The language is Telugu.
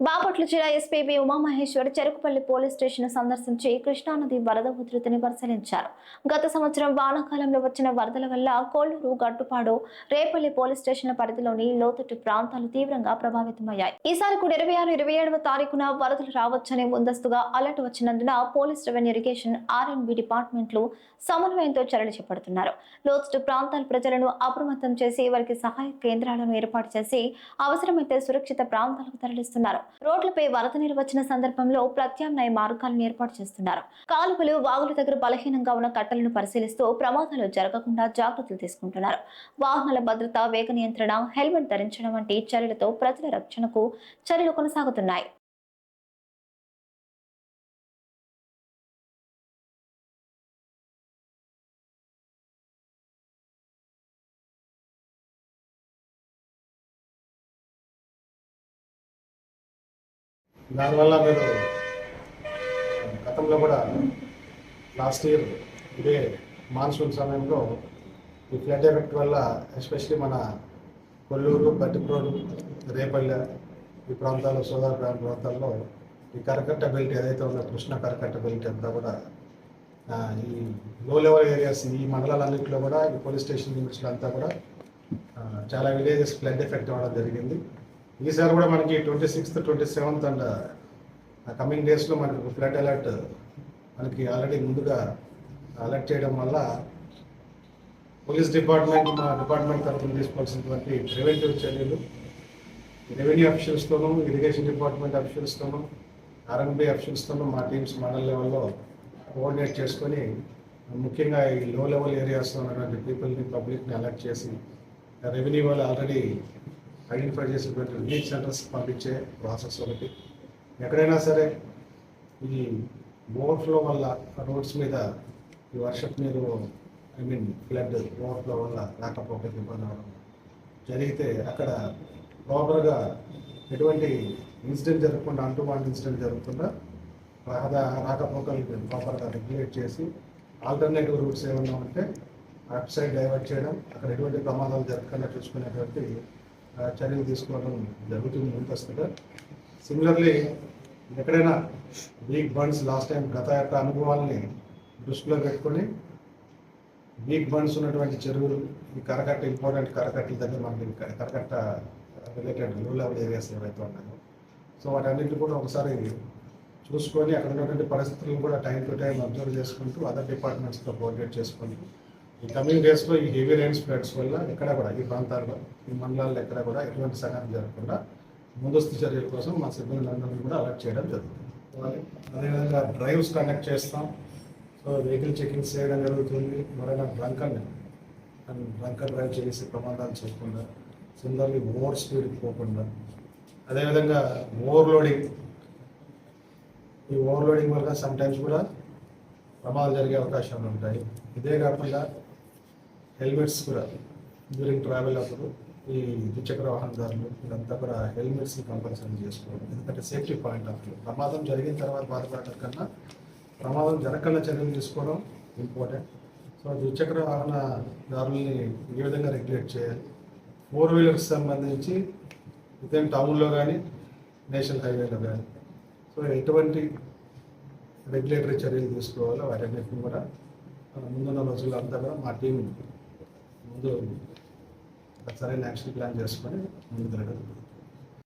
బాపట్ల జిల్లా SPB Umamaheshwar Cherukupalli police station సందర్శించి కృష్ణానది వరద ఉధృతిని పరిశీలించారు. గత సంవత్సరం వానాకాలంలో వచ్చిన వరదల వల్ల కోళ్ళూరు గట్టుపాడు రేపల్లి పోలీస్ స్టేషన్ల పరిధిలోని లోతట్టు ప్రాంతాలు తీవ్రంగా ప్రభావితమయ్యాయి. ఈసారి కూడా ఇరవై ఆరు ఇరవై ఏడవ తారీఖున వరదలు రావచ్చని ముందస్తుగా alert వచ్చినందున police revenue irrigation R and B డిపార్ట్మెంట్లు సమన్వయంతో చర్యలు చేపడుతున్నారు. లోతట్టు ప్రాంతాల ప్రజలను అప్రమత్తం చేసి వారికి సహాయ కేంద్రాలను ఏర్పాటు చేసి అవసరమైతే సురక్షిత ప్రాంతాలకు తరలిస్తున్నారు. రోడ్లపై వరద నీరు వచ్చిన సందర్భంలో ప్రత్యామ్నాయ మార్గాలను ఏర్పాటు చేస్తున్నారు. కాలువలు వాగుల దగ్గర బలహీనంగా ఉన్న కట్టలను పరిశీలిస్తూ ప్రమాదాలు జరగకుండా జాగ్రత్తలు తీసుకుంటున్నారు. వాహనాల భద్రత వేగ నియంత్రణ హెల్మెట్ ధరించడం వంటి చర్యలతో ప్రజల రక్షణకు చర్యలు కొనసాగుతున్నాయి. దానివల్ల మీరు గతంలో కూడా లాస్ట్ ఇయర్ ఇదే మాన్సూన్ సమయంలో ఈ ఫ్లడ్ ఎఫెక్ట్ వల్ల ఎస్పెషలీ మన కొల్లూరు బట్టిప్రోలు రేపల్లె ఈ ప్రాంతాల్లో సోదర ప్రాంతాల్లో ఈ కరకట్ట బెల్ట్ ఏదైతే ఉందో కృష్ణ కరకట్ట బెల్ట్ అంతా కూడా ఈ లో లెవెల్ ఏరియాస్ ఈ మండలాలన్నింటిలో కూడా ఈ పోలీస్ స్టేషన్ లిమిట్స్లో అంతా కూడా చాలా విలేజెస్ ఫ్లడ్ ఎఫెక్ట్ అవ్వడం జరిగింది. ఈసారి కూడా మనకి twenty sixth twenty seventh and coming డేస్లో మనకి ఫ్లడ్ అలర్ట్ మనకి ఆల్రెడీ ముందుగా అలర్ట్ చేయడం వల్ల పోలీస్ డిపార్ట్మెంట్ మా డిపార్ట్మెంట్ తరఫున తీసుకోవాల్సినటువంటి ప్రివెంటివ్ చర్యలు రెవెన్యూ అఫీషియల్స్తోనూ ఇరిగేషన్ డిపార్ట్మెంట్ అఫీషియల్స్తోనూ ఆర్ఎంబీ అఫీషియల్స్తోనూ మా టీమ్స్ మండల్ లెవెల్లో కోఆర్డినేట్ చేసుకొని ముఖ్యంగా ఈ లో లెవెల్ ఏరియాస్లో ఉన్నటువంటి పీపుల్ని పబ్లిక్ని అలర్ట్ చేసి రెవెన్యూ వాళ్ళు ఆల్రెడీ ఐడెంటిఫై చేసినటువంటి రిలీఫ్ సెంటర్స్ పంపించే ప్రాసెస్ ఒకటి. ఎక్కడైనా సరే ఈ ఓవర్ఫ్లో వల్ల రోడ్స్ మీద ఈ వర్షపు నీరు ఐ మీన్ ఫ్లడ్ ఓవర్ఫ్లో వల్ల రాకపోకలకు ఇబ్బంది అవడం జరిగితే అక్కడ ప్రాపర్గా ఎటువంటి ఇన్సిడెంట్ జరగకుండా అంటువాంటి ఇన్సిడెంట్ జరగకుండా రహదా రాకపోకలు ప్రాపర్గా రెగ్యులేట్ చేసి ఆల్టర్నేటివ్ రూట్స్ ఏమన్నా ఉంటే అటు సైడ్ డైవర్ట్ చేయడం అక్కడ ఎటువంటి ప్రమాదాలు జరగకుండా చూసుకునేటువంటి చర్యలు తీసుకోవడం జరుగుతుంది ముందస్తుగా. సిమిలర్లీ ఎక్కడైనా వీక్ బండ్స్ లాస్ట్ టైం గత యొక్క అనుభవాల్ని దృష్టిలో పెట్టుకొని వీక్ బండ్స్ ఉన్నటువంటి చెరువులు ఈ కరకట్ట ఇంపార్టెంట్ కరకట్టల దగ్గర మనకి కరకట్ట రిలేటెడ్లో లెవెల్ ఏరియాస్ ఏవైతే ఉన్నాయో. సో వాటన్నిటిని కూడా ఒకసారి చూసుకొని అక్కడ ఉన్నటువంటి పరిస్థితులను కూడా టైం టు టైం అబ్జర్వ్ చేసుకుంటూ అదర్ డిపార్ట్మెంట్స్తో కోఆర్డినేట్ చేసుకుంటూ ఈ కమింగ్ డేస్లో ఈ హెవీ రైన్ ఫ్లడ్స్ వల్ల ఎక్కడ కూడా ఈ ప్రాంతాల్లో ఈ మండలాల్లో ఎక్కడ కూడా ఎటువంటి సంఘటన జరగకుండా ముందస్తు చర్యల కోసం మా సిబ్బంది కూడా అలర్ట్ చేయడం జరుగుతుంది. అదేవిధంగా డ్రైవ్స్ కండక్ట్ చేస్తాం. సో వెహికల్ చెకింగ్స్ చేయడం జరుగుతుంది. ఎవరైనా డ్రంకన్ డ్రంకన్ డ్రైవ్ చేసి ప్రమాదాలు చేయకుండా సిమిలర్లీ ఓవర్ స్పీడ్కి పోకుండా. అదేవిధంగా ఓవర్లోడింగ్. ఈ ఓవర్లోడింగ్ వల్ల సమ్ టైమ్స్ కూడా ప్రమాదాలు జరిగే అవకాశాలు ఉంటాయి. ఇదే కాకుండా హెల్మెట్స్ కూడా డ్యూరింగ్ ట్రావెల్ అప్పుడు ఈ ద్విచక్ర వాహనదారులు ఇదంతా కూడా హెల్మెట్స్ని కంపల్సరీ చేసుకోవడం. ఎందుకంటే సేఫ్టీ పాయింట్ ఆఫ్ వ్యూ ప్రమాదం జరిగిన తర్వాత బాధపడటం కన్నా ప్రమాదం జరగకుండా చర్యలు తీసుకోవడం ఇంపార్టెంట్ సో ద్విచక్ర వాహనదారుల్ని ఏ విధంగా రెగ్యులేట్ చేయాలి? ఫోర్ వీలర్స్ సంబంధించి ఇదేం టౌన్లో కానీ నేషనల్ హైవేలో కానీ సో ఎటువంటి రెగ్యులేటరీ చర్యలు తీసుకోవాలో వాటన్నిటిని కూడా ముందున్న రోజుల్లో అంతా కూడా మా టీం ముందు సరైన యాక్షన్ ప్లాన్ చేసుకొని ముందు తిరగదు